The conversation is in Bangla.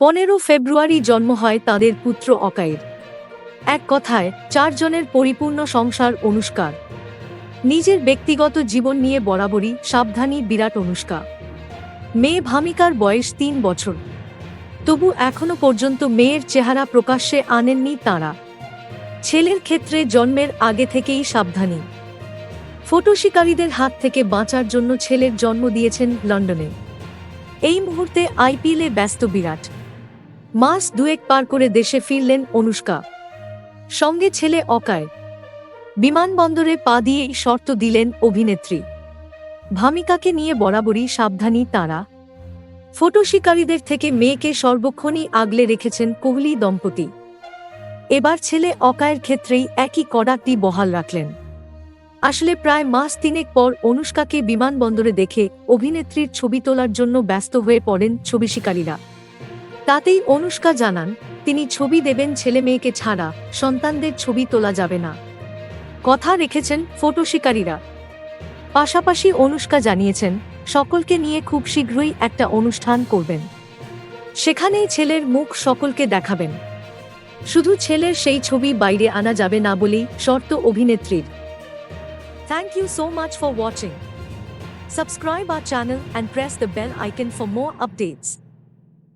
পনেরো ফেব্রুয়ারি জন্ম হয় তাদের পুত্র অকায়ের এক কথায়, চারজনের পরিপূর্ণ সংসার অনুষ্কার। নিজের ব্যক্তিগত জীবন নিয়ে বরাবরই সাবধানী বিরাট অনুষ্কা। মেয়ে ভামিকার বয়স তিন বছর। তবু এখনও পর্যন্ত মেয়ের চেহারা প্রকাশ্যে আনেননি তাঁরা। ছেলের ক্ষেত্রে জন্মের আগে থেকেই সাবধানী। ফটো শিকারীদের হাত থেকে বাঁচার জন্য ছেলের জন্ম দিয়েছেন লন্ডনে। এই মুহূর্তে আইপিএলে ব্যস্ত বিরাট। মাস দুয়েক পার করে দেশে ফিরলেন অনুষ্কা। সঙ্গে ছেলে অকায়। বিমানবন্দরে পা দিয়েই শর্ত দিলেন অভিনেত্রী। ভামিকাকে নিয়ে বরাবরই সাবধানী তারা। ফটো শিকারীদের থেকে মেয়েকে সর্বক্ষণই আগলে রেখেছেন কোহলি দম্পতি। এবার ছেলে অকায়ের ক্ষেত্রেই একই কড়াকটি বহাল রাখলেন। আসলে প্রায় মাস তিনেক পর অনুষ্কাকে বিমানবন্দরে দেখে অভিনেত্রীর ছবি তোলার জন্য ব্যস্ত হয়ে পড়েন ছবি শিকারীরা। তাতেই অনুষ্কা জানান, তিনি ছবি দেবেন ছেলে মেয়েকে ছাড়া, সন্তানদের ছবি তোলা যাবে না। কথা রেখেছেন ফটো শিকারীরা। পাশাপাশি অনুষ্কা জানিয়েছেন, সকলকে নিয়ে খুব শীঘ্রই একটা অনুষ্ঠান করবেন। সেখানেই ছেলের মুখ সকলকে দেখাবেন। শুধু ছেলের সেই ছবি বাইরে আনা যাবে না বলেই শর্ত অভিনেত্রীর। Thank you so much for watching subscribe our channel and press the bell icon for more updates.